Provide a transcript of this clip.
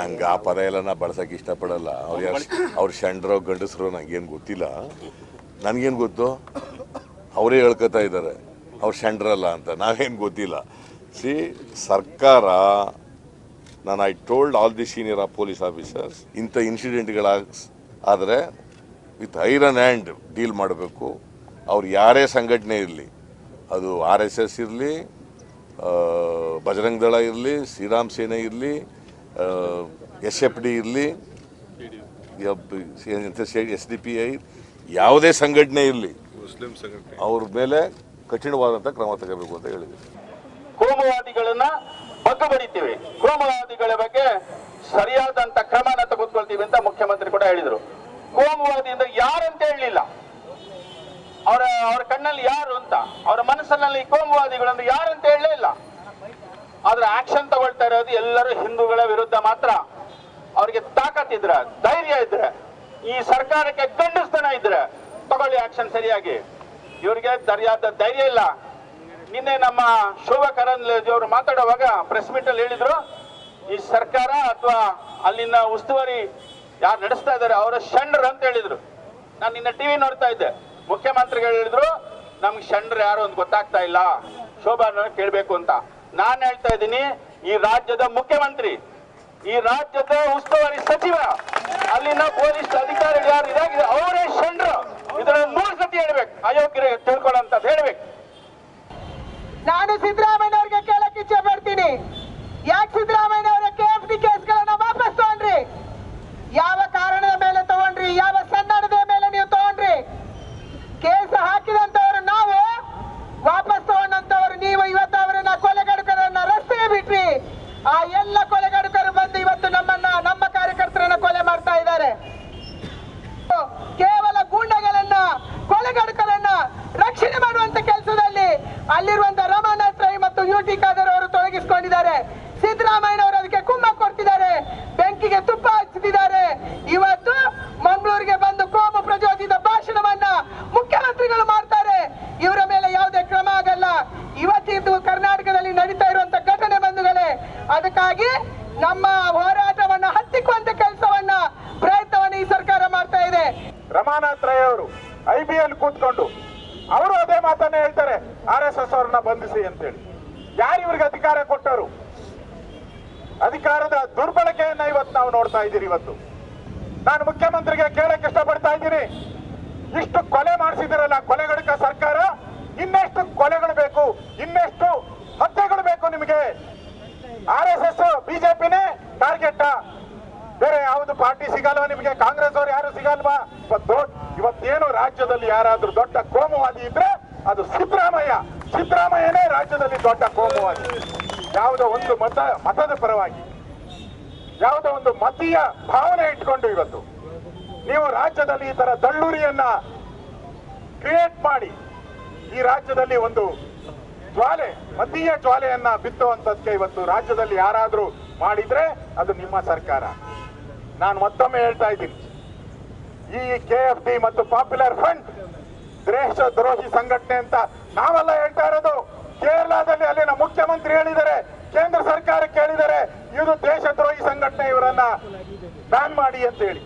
ನಂಗೆ ಆ ಪದ ಎಲ್ಲ ನಾ ಬಳಸಕ್ಕೆ ಇಷ್ಟಪಡಲ್ಲ. ಅವ್ರು ಯಾರು ಅವ್ರು ಷಂಡ್ರೋ ಗಂಡಸರು ನಂಗೇನು ಗೊತ್ತಿಲ್ಲ. ನನಗೇನು ಗೊತ್ತು? ಅವರೇ ಹೇಳ್ಕೊತಾ ಇದ್ದಾರೆ ಅವ್ರು ಷಂಡ್ರಲ್ಲ ಅಂತ. ನಾವೇನು ಗೊತ್ತಿಲ್ಲ. ಸಿ, ಸರ್ಕಾರ, ನಾನು I told all the senior police officers ಇಂಥ ಇನ್ಸಿಡೆಂಟ್ಗಳ ಆದರೆ ವಿತ್ ಐರನ್ ಹ್ಯಾಂಡ್ ಡೀಲ್ ಮಾಡಬೇಕು. ಅವ್ರು ಯಾರೇ ಸಂಘಟನೆ ಇರಲಿ. ಅದು ಆರ್ ಎಸ್ ಎಸ್ ಇರಲಿ ಬಜರಂಗ್ ದಳ ಇರಲಿ, ಶ್ರೀರಾಮ್ ಸೇನೆ ಇರಲಿ ಎಸ್ ಎಫ್ ಡಿ ಇರಲಿ ಎಸ್ ಡಿ ಪಿ ಐ ಯಾವುದೇ ಸಂಘಟನೆ ಇರಲಿ ಮುಸ್ಲಿಂ ಸಂಘಟನೆ. ಅವ್ರ ಮೇಲೆ ಕಠಿಣವಾದಂಥ ಕ್ರಮ ತಗೋಬೇಕು ಅಂತ ಹೇಳಿದೆ ಕೋಮುವಾದಿಗಳನ್ನ ಬಗ್ಗು ಬರೀತೀವಿ ಕೋಮುವಾದಿಗಳ ಬಗ್ಗೆ ಸರಿಯಾದಂತ ಕ್ರಮನ ತೆಗೆದುಕೊಳ್ತೀವಿ ಅಂತ ಮುಖ್ಯಮಂತ್ರಿ ಕೂಡ ಹೇಳಿದ್ರು. ಕೋಮುವಾದಿಯಿಂದ ಅಂದ್ರೆ ಯಾರಂತ ಹೇಳಲಿಲ್ಲ. ಅವರ ಅವರ ಕಣ್ಣಲ್ಲಿ ಯಾರು ಅಂತ ಅವರ ಮನಸ್ಸಿನಲ್ಲಿ ಕೋಮುವಾದಿಗಳು ಅಂದ್ರೆ ಯಾರಂತ ಹೇಳಲೇ ಇಲ್ಲ. ಆದ್ರೆ ಆಕ್ಷನ್ ತಗೊಳ್ತಾ ಇರೋದು ಎಲ್ಲರೂ ಹಿಂದೂಗಳ ವಿರುದ್ಧ ಮಾತ್ರ. ಅವ್ರಿಗೆ ಇದ್ರೆ, ಧೈರ್ಯ ಇದ್ರೆ, ಈ ಸರ್ಕಾರಕ್ಕೆ ಗಂಡಸ್ತನ ಇದ್ರೆ ತಗೊಳ್ಳಿ ಆಕ್ಷನ್ ಸರಿಯಾಗಿ. ಇವ್ರಿಗೆ ಸರಿಯಾದ ಧೈರ್ಯ ಇಲ್ಲ. ನಿನ್ನೆ ನಮ್ಮ ಶೋಭಾ ಕರಂದ್ಲಾಜೆ ಅವರು ಮಾತಾಡುವಾಗ ಪ್ರೆಸ್ ಮೀಟ್ ಅಲ್ಲಿ ಹೇಳಿದ್ರು, ಈ ಸರ್ಕಾರ ಅಥವಾ ಅಲ್ಲಿನ ಉಸ್ತುವಾರಿ ಯಾರು ನಡೆಸ್ತಾ ಇದ್ದಾರೆ ಅವರ ಷಂಡ್ರ ಅಂತ ಹೇಳಿದ್ರು. ನಾನು ನಿನ್ನೆ ಟಿವಿ ನೋಡ್ತಾ ಇದ್ದೆ. ಮುಖ್ಯಮಂತ್ರಿಗಳು ಹೇಳಿದ್ರು, ನಮ್ಗೆ ಷಂಡ್ರ ಯಾರು ಅಂತ ಗೊತ್ತಾಗ್ತಾ ಇಲ್ಲ. ಶೋಭಾ ಕೇಳಬೇಕು ಅಂತ. ನಾನು ಹೇಳ್ತಾ ಇದ್ದೀನಿ, ಈ ರಾಜ್ಯದ ಮುಖ್ಯಮಂತ್ರಿ, ಈ ರಾಜ್ಯದ ಉಸ್ತುವಾರಿ ಸಚಿವ, ಅಲ್ಲಿನ ಪೊಲೀಸ್ ಅಧಿಕಾರಿಗಳು ಯಾರು ಇದಾಗಿದೆ, ಅವರೇ ಶಂಡ್ರ ಇದನ್ನ ನೂರು ಸತಿ ಹೇಳ್ಬೇಕು. ಅಯೋಗ್ಯರಿಗೆ ತಿಳ್ಕೊಳ್ಳೋಂತ ಹೇಳ್ಬೇಕು. ನಾನು ಸಿದ್ದರಾಮಯ್ಯನವ್ರಿಗೆ ಕೇಳಕ್ ಇಚ್ಛೆ ಪಡ್ತೀನಿ ಯಾಕೆ ಸಿದ್ದರಾಮಯ್ಯನವರ ಕೆ ಎಫ್ ಡಿ ಕೇಸ್ಗಳನ್ನ ವಾಪಸ್ ತಗೊಂಡ್ರಿ ಯಾವ ಕಾರಣದ ಮೇಲೆ ತಗೊಂಡ್ರಿ ಯಾವ ಸನ್ನಡದ ಮೇಲೆ ನೀವು ತಗೊಂಡ್ರಿ ಕೇಸ್ ಹಾಕಿದಂತವರು ನಾವು ವಾಪಸ್ ತಗೊಂಡಂತವರು ನೀವು ಇವತ್ತು ಅವರನ್ನ ಕೊಲೆಗಡುಕರನ್ನ ರಸ್ತೆಗೆ ಬಿಟ್ರಿ ಆ ಎಲ್ಲ ಕೊಲೆಗಡುಕರು ಬಂದು ಇವತ್ತು ನಮ್ಮನ್ನ ನಮ್ಮ ಕಾರ್ಯಕರ್ತರನ್ನ ಕೊಲೆ ಮಾಡ್ತಾ ಇದ್ದಾರೆ ಕೇವಲ ಗೂಂಡಗಳನ್ನ ಕೊಲೆಗಡುಕರನ್ನ ರಕ್ಷಣೆ ಮಾಡುವಂತ ಕೆಲಸದಲ್ಲಿ ಅಲ್ಲಿರುವಂತ ರಮಾನಾಥ್ ರೈ ಮತ್ತು ಯು ಟಿ ಖಾದರ್ ಅವರು ತೊಡಗಿಸಿಕೊಂಡಿದ್ದಾರೆ ಸಿದ್ದರಾಮಯ್ಯನವರು ಅದಕ್ಕೆ ಕುಮ್ಮ ಕೊಡ್ತಿದ್ದಾರೆ, ಬೆಂಕಿಗೆ ತುಪ್ಪ ಹಚ್ಚುತ್ತಿದ್ದಾರೆ ಇವತ್ತು ಮಂಗಳೂರಿಗೆ ಬಂದು ಕೋಮು ಪ್ರಚೋದಿತ ಭಾಷಣವನ್ನ ಮುಖ್ಯಮಂತ್ರಿಗಳು ಮಾಡ್ತಾರೆ. ಇವರ ಮೇಲೆ ಯಾವುದೇ ಕ್ರಮ ಆಗಲ್ಲ. ಇವತ್ತಿದ್ದು ಕರ್ನಾಟಕದಲ್ಲಿ ನಡೀತಾ ಇರುವಂತ ಘಟನೆ ಬಂಧುಗಳೇ, ಅದಕ್ಕಾಗಿ ನಮ್ಮ ಹೋರಾಟವನ್ನ ಹತ್ತಿಕ್ಕುವಂತ ಕೆಲಸವನ್ನ, ಪ್ರಯತ್ನವನ್ನ ಈ ಸರ್ಕಾರ ಮಾಡ್ತಾ ಇದೆ. ರಮಾನಾಥ್ ರೈ ಅವರು ಐ ಬಿ ಎಲ್ ಕೂತ್ಕೊಂಡು ಅವರು ಅದೇ ಮಾತನ್ನ ಹೇಳ್ತಾರೆ, ಆರ್ ಎಸ್ ಎಸ್ ಅವ್ರನ್ನ ಬಂಧಿಸಿ ಅಂತೇಳಿ. ಯಾರು ಇವ್ರಿಗೆ ಅಧಿಕಾರ ಕೊಟ್ಟರು ನಾವು ನೋಡ್ತಾ ಇದ್ದೀರಿ ಇವತ್ತು. ನಾನು ಮುಖ್ಯಮಂತ್ರಿಗೆ ಕೇಳಕ್ಕೆ ಇಷ್ಟಪಡ್ತಾ ಇದ್ದೀನಿ. ಇಷ್ಟು ಕೊಲೆ ಮಾಡಿಸಿದಿರಲ್ಲ ಕೊಲೆಗಡುಕ ಸರ್ಕಾರ, ಇನ್ನೆಷ್ಟು ಕೊಲೆಗಳು ಬೇಕು, ಇನ್ನೆಷ್ಟು ಹತ್ಯೆಗಳು ಬೇಕು ನಿಮಗೆ? ಆರ್ ಎಸ್ ಎಸ್ ಬಿಜೆಪಿನೇ ಟಾರ್ಗೆಟ್ ಬೇರೆ ಯಾವುದು ಪಾರ್ಟಿ ಸಿಗಲ್ವಾ ನಿಮಗೆ? ಕಾಂಗ್ರೆಸ್ ಅವರು ಯಾರು ಸಿಗಲ್ವಾ? ಇವತ್ತೇನು ರಾಜ್ಯದಲ್ಲಿ ಯಾರಾದ್ರೂ ದೊಡ್ಡ ಕೋಮುವಾದಿ ಇದ್ರೆ ಅದು ಸಿದ್ದರಾಮಯ್ಯ. ಸಿದ್ದರಾಮಯ್ಯನೇ ರಾಜ್ಯದಲ್ಲಿ ದೊಡ್ಡ ಕೋಮುವಾದಿ. ಯಾವುದೋ ಒಂದು ಮತ, ಮತದ ಪರವಾಗಿ. ಯಾವುದೋ ಒಂದು ಮತೀಯ ಭಾವನೆ ಇಟ್ಕೊಂಡು ಇವತ್ತು ನೀವು ರಾಜ್ಯದಲ್ಲಿ ಈ ತರ ದಳ್ಳುರಿಯನ್ನ ಕ್ರಿಯೇಟ್ ಮಾಡಿ ಈ ರಾಜ್ಯದಲ್ಲಿ ಒಂದು ಜ್ವಾಲೆ, ಮತೀಯ ಜ್ವಾಲೆಯನ್ನ ಬಿತ್ತುವಂತದ್ಕೆ ಇವತ್ತು ರಾಜ್ಯದಲ್ಲಿ ಯಾರಾದ್ರೂ ಮಾಡಿದ್ರೆ ಅದು ನಿಮ್ಮ ಸರ್ಕಾರ. ನಾನು ಮತ್ತೊಮ್ಮೆ ಹೇಳ್ತಾ ಇದ್ದೀನಿ. ಈ ಕೆ ಎಫ್ ಡಿ ಮತ್ತು ಪಾಪ್ಯುಲರ್ ಫ್ರಂಟ್ ದೇಶ ದ್ರೋಹಿ ಸಂಘಟನೆ ಅಂತ ನಾವೆಲ್ಲ ಹೇಳ್ತಾ ಇರೋದು ಕೇರಳದಲ್ಲಿ ಅಲ್ಲಿನ ಮುಖ್ಯಮಂತ್ರಿ ಕೇಂದ್ರ ಸರ್ಕಾರಕ್ಕೆ